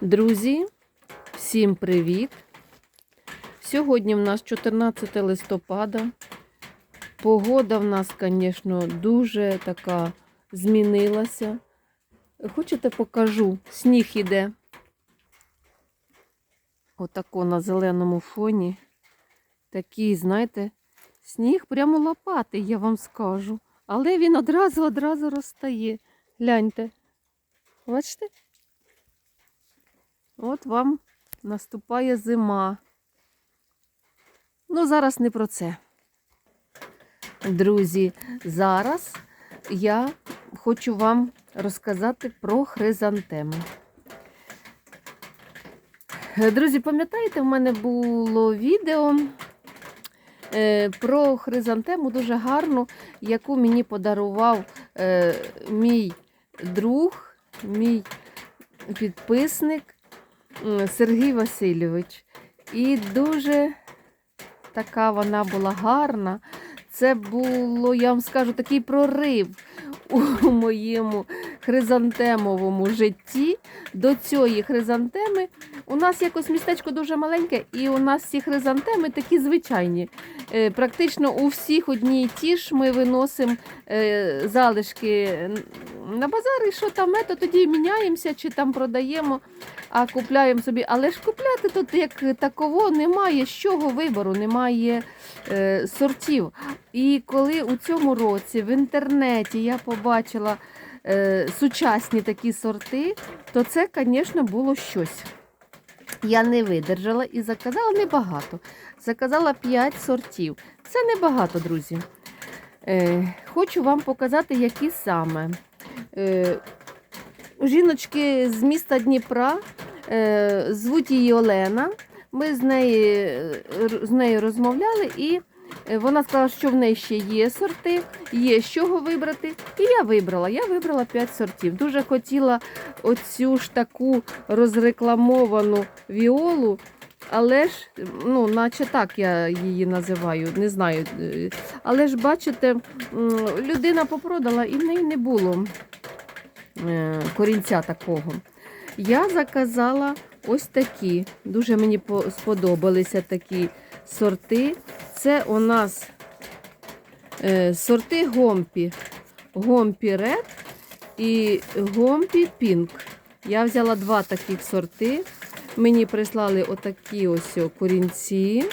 Друзі, всім привіт! Сьогодні в нас 14 листопада. Погода в нас, звісно, дуже така змінилася. Хочете покажу? Сніг іде. Отако на зеленому фоні. Такий, знаєте, сніг прямо лопатий, я вам скажу. Але він одразу-одразу розтає. Гляньте. Бачите? От вам наступає зима. Ну, зараз не про це. Друзі, зараз я хочу вам розказати про хризантеми. Друзі, пам'ятаєте, в мене було відео е, про хризантему дуже гарну, яку мені подарував е, мій друг, мій підписник Сергій Васильович. І дуже така вона була гарна. Це було, я вам скажу, такий прорив у моєму хризантемовому житті. До цієї хризантеми у нас якось містечко дуже маленьке, і у нас ці хризантеми такі звичайні. Е, Практично у всіх одні й ті ж ми виносимо е, залишки на базар, і що там, то тоді міняємося чи там продаємо, а купляємо собі. Але ж купляти тут як таково немає з чого вибору, немає е, сортів. І коли у цьому році в інтернеті я побачила е, сучасні такі сорти, то це, звісно, було щось. Я не видержала і заказала небагато. Заказала 5 сортів. Це небагато, друзі. Е, хочу вам показати, які саме. Е, жіночки з міста Дніпра, е, звуть її Олена. Ми з нею, е, з нею розмовляли і вона сказала, що в неї ще є сорти, є з чого вибрати. І я вибрала. Я вибрала 5 сортів. Дуже хотіла оцю ж таку розрекламовану віолу. Але ж, ну, наче так я її називаю, не знаю. е, Але ж, бачите, людина попродала і в неї не було е, корінця такого. Я заказала ось такі. Дуже мені сподобалися такі сорти. Це у нас е, сорти гомпі. Гомпі Ред і гомпі Пінк. Я взяла два таких сорти. Мені прислали отакі ось корінці.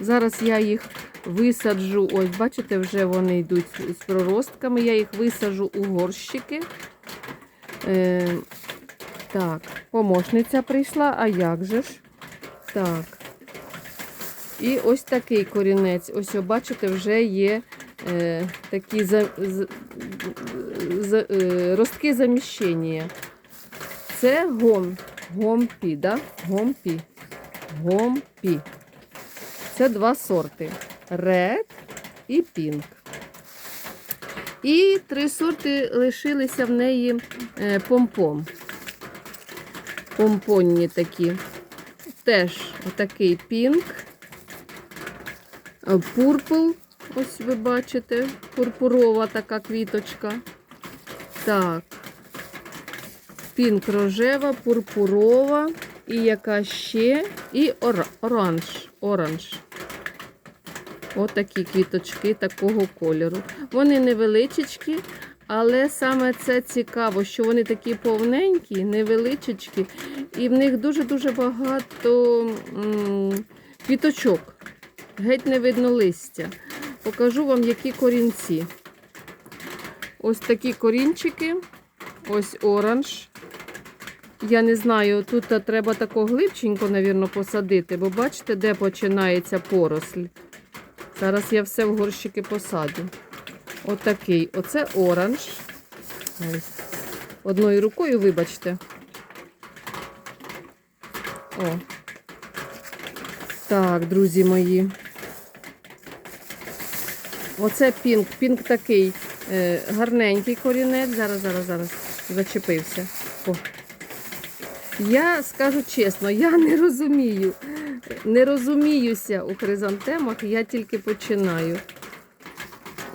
Зараз я їх висаджу. Ось, бачите, вже вони йдуть з проростками. Я їх висаджу у горщики. Е, так, помощниця прийшла, а як же ж? Так. І ось такий корінець. Ось, бачите, вже є е, такі за, з, з, е, ростки заміщення. Це гом, гомпі, да? Гомпі. Гомпі. Це два сорти. Ред і пінк. І три сорти лишилися в неї е, помпом. Помпонні такі. Теж отакий пінк. Е, Пурпл, ось ви бачите, пурпурова така квіточка. Так. Пінк рожева, пурпурова і яка ще, і ора- оранж. оранж. Отакі квіточки такого кольору. Вони невеличкі, але саме це цікаво, що вони такі повненькі, невеличкі, і в них дуже-дуже багато квіточок. Геть не видно листя. Покажу вам, які корінці. Ось такі корінчики. Ось оранж. Я не знаю, тут треба тако глибченько, навірно, посадити, бо бачите, де починається поросль. Зараз я все в горщики посадю. Отакий. Оце оранж. Одною рукою, вибачте. О. Так, друзі мої. Оце пінк. Пінк такий е, гарненький корінець. Зараз, зараз, зараз. Зачепився. О. Я скажу чесно, я не розумію. Не розуміюся у хризантемах, я тільки починаю.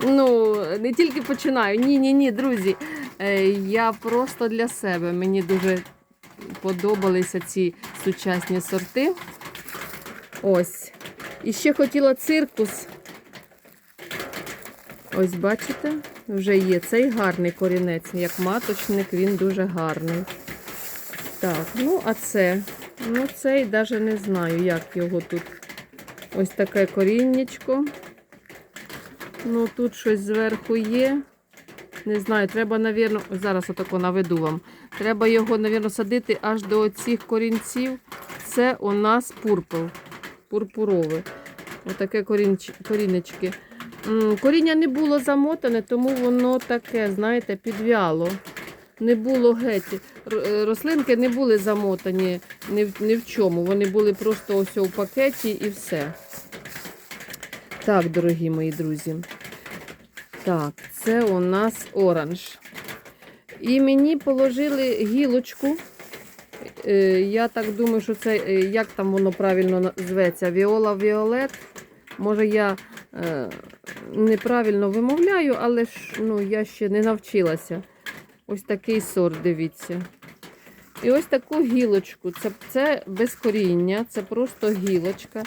Ну, не тільки починаю. Ні, ні, ні, друзі. Е, Я просто для себе. Мені дуже подобалися ці сучасні сорти. Ось. І ще хотіла циркус. Ось бачите, вже є цей гарний корінець, як маточник, він дуже гарний. Так, ну а це, ну цей навіть не знаю, як його тут. Ось таке коріннячко. Ну тут щось зверху є. Не знаю, треба, навірно, зараз отако наведу вам. Треба його, навірно, садити аж до цих корінців. Це у нас пурпл. Пурпурове. Отаке корінч... Коріння не було замотане, тому воно таке, знаєте, підвяло. Не було геть. Е, Рослинки не були замотані ні в, ні в чому. Вони були просто ось у пакеті і все. Так, дорогі мої друзі. Так, це у нас оранж. І мені положили гілочку. Е, Я так думаю, що це е, як там воно правильно зветься? Віола Віолет. Може, я неправильно вимовляю, але ж ну, я ще не навчилася. Ось такий сорт, дивіться. І ось таку гілочку. Це, це без коріння, це просто гілочка.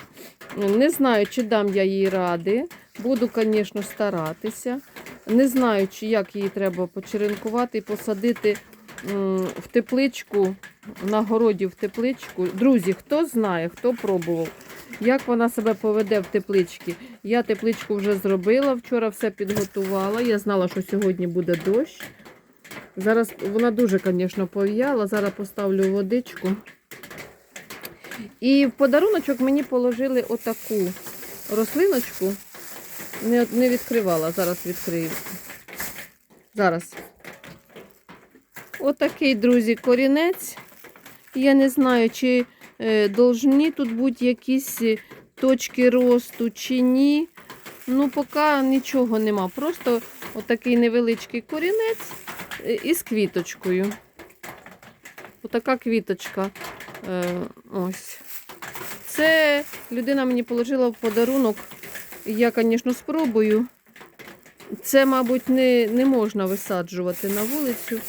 Не знаю, чи дам я їй ради. Буду, звісно, старатися. Не знаю, чи як її треба почеренкувати і посадити в тепличку, на городі в тепличку. Друзі, хто знає, хто пробував, як вона себе поведе в тепличці. Я тепличку вже зробила, вчора все підготувала. Я знала, що сьогодні буде дощ. Зараз вона дуже, звісно, пов'яла. Зараз поставлю водичку. І в подаруночок мені положили отаку рослиночку. Не, не відкривала, зараз відкрию. Зараз. Отакий, друзі, корінець. Я не знаю, чи должні тут бути якісь е, точки росту, чи ні. Ну, поки нічого нема. Просто отакий невеличкий корінець е, із квіточкою. Отака квіточка. Е, ось. Це людина мені положила в подарунок. Я, звісно, спробую. Це, мабуть, не, не можна висаджувати на вулицю.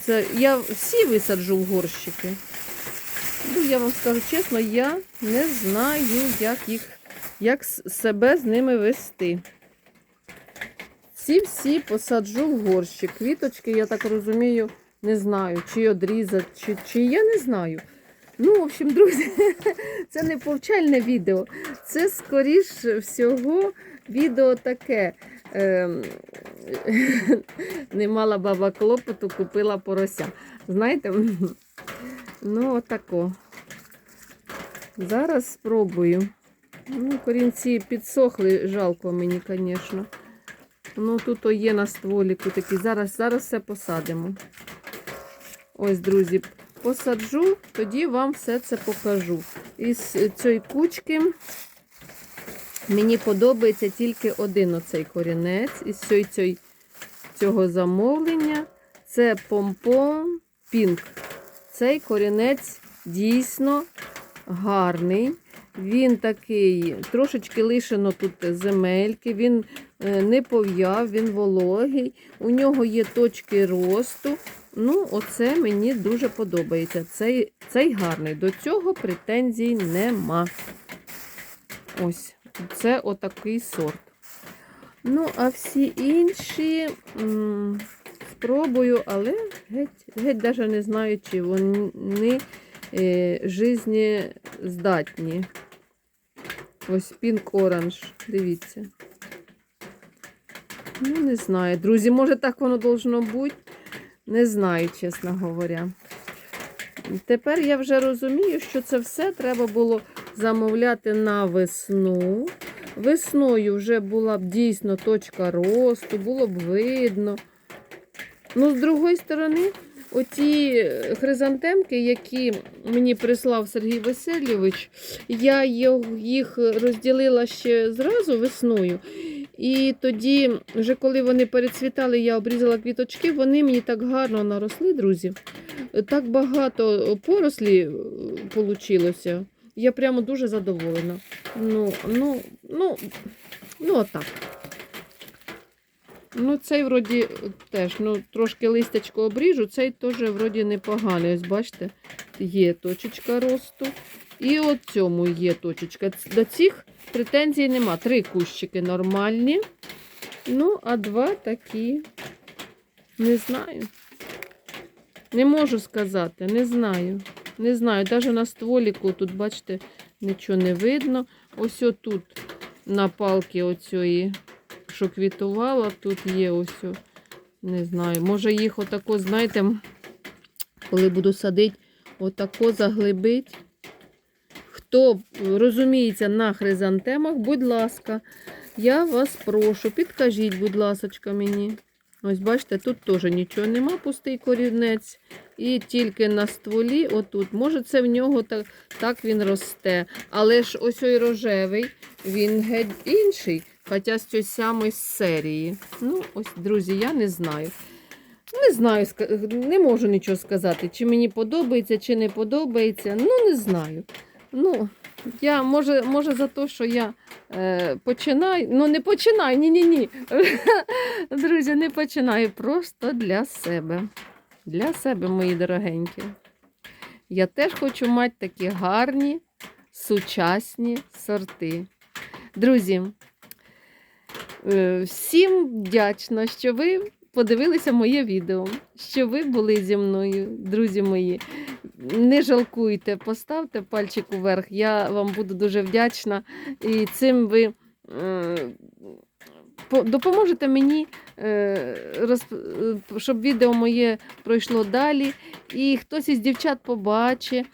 Це, я всі висаджу в горщики. Ну, я вам скажу чесно, я не знаю, як їх, як себе з ними вести. Ці всі посаджу в горщик. Квіточки, я так розумію, не знаю, чи одрізати, чи, чи я не знаю. Ну, в общем, друзі, це не повчальне відео. Це, скоріш всього, відео таке. Ем, не мала баба клопоту, купила порося. Знаєте? Ну, отако. Зараз спробую. Ну, корінці підсохли, жалко мені, звісно. Ну, тут є на стволіку такі. Зараз, зараз все посадимо. Ось, друзі, посаджу, тоді вам все це покажу. Із цієї кучки мені подобається тільки один оцей корінець. Із цього замовлення це помпон пінк. Цей корінець дійсно гарний. Він такий, трошечки лишено тут земельки, він е, не пов'яв, він вологий. У нього є точки росту. Ну, оце мені дуже подобається. Цей, цей гарний. До цього претензій нема. Ось, це отакий сорт. Ну, а всі інші м, спробую, але геть, геть навіть не знаю, чи вони е, жизнездатні. Ось пінк оранж, дивіться. Ну, не знаю, друзі, може так воно должно бути. Не знаю, чесно говоря. Тепер я вже розумію, що це все треба було замовляти на весну. Весною вже була б дійсно точка росту, було б видно. Ну, з другої сторони, оті хризантемки, які мені прислав Сергій Васильович, я їх- розділила ще зразу весною. І тоді, вже коли вони перецвітали, я обрізала квіточки, вони мені так гарно наросли, друзі. Так багато порослі вийшло. Я прямо дуже задоволена. Ну, ну, ну, ну, отак. Ну, цей вроді теж, ну, трошки листячко обріжу, цей теж вроді непоганий. Ось бачите, є точечка росту. І от цьому є точечка. До цих претензій нема. Три кущики нормальні. Ну, а два такі. Не знаю. Не можу сказати, не знаю. Не знаю. Навіть на стволіку тут, бачите, нічого не видно. Ось отут на палки оцієї, що квітувала, тут є ось. Не знаю. Може їх отако, знаєте, коли буду садити, отако заглибить. Хто розуміється на хризантемах, будь ласка, я вас прошу, підкажіть, будь ласочка, мені. Ось бачите, тут теж нічого нема, пустий корінець. І тільки на стволі, отут. Може, це в нього так, так він росте. Але ж ось ой рожевий, він геть інший. Хоча з цієї самої серії. Ну, ось, друзі, я не знаю. Не знаю, не можу нічого сказати, чи мені подобається, чи не подобається. Ну, не знаю. Ну, я, може, може за те, що я е, починаю. Ну, не починаю, ні-ні-ні. Друзі, не починаю. Просто для себе. Для себе, мої дорогенькі. Я теж хочу мати такі гарні, сучасні сорти. Друзі, всім вдячна, що ви подивилися моє відео, що ви були зі мною, друзі мої. Не жалкуйте, поставте пальчик уверх. Я вам буду дуже вдячна. І цим ви е, допоможете мені, е, е, щоб відео моє пройшло далі. І хтось із дівчат побачить.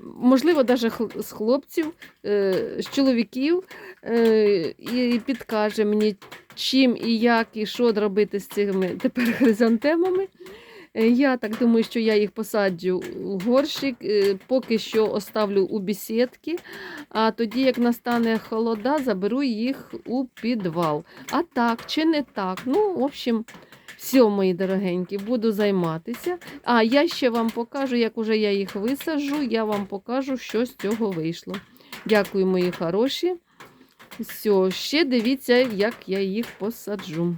Можливо, навіть з хлопців, е, з чоловіків, е, і підкаже мені, чим і як, і що робити з цими тепер хризантемами. Е, Я так думаю, що я їх посаджу в горщик, поки що оставлю у бесідки, а тоді, як настане холода, заберу їх у підвал. А так чи не так? Ну, в общем, все, мої дорогенькі, буду займатися. А я ще вам покажу, як уже я їх висаджу, я вам покажу, що з цього вийшло. Дякую, мої хороші. Все, ще дивіться, як я їх посаджу.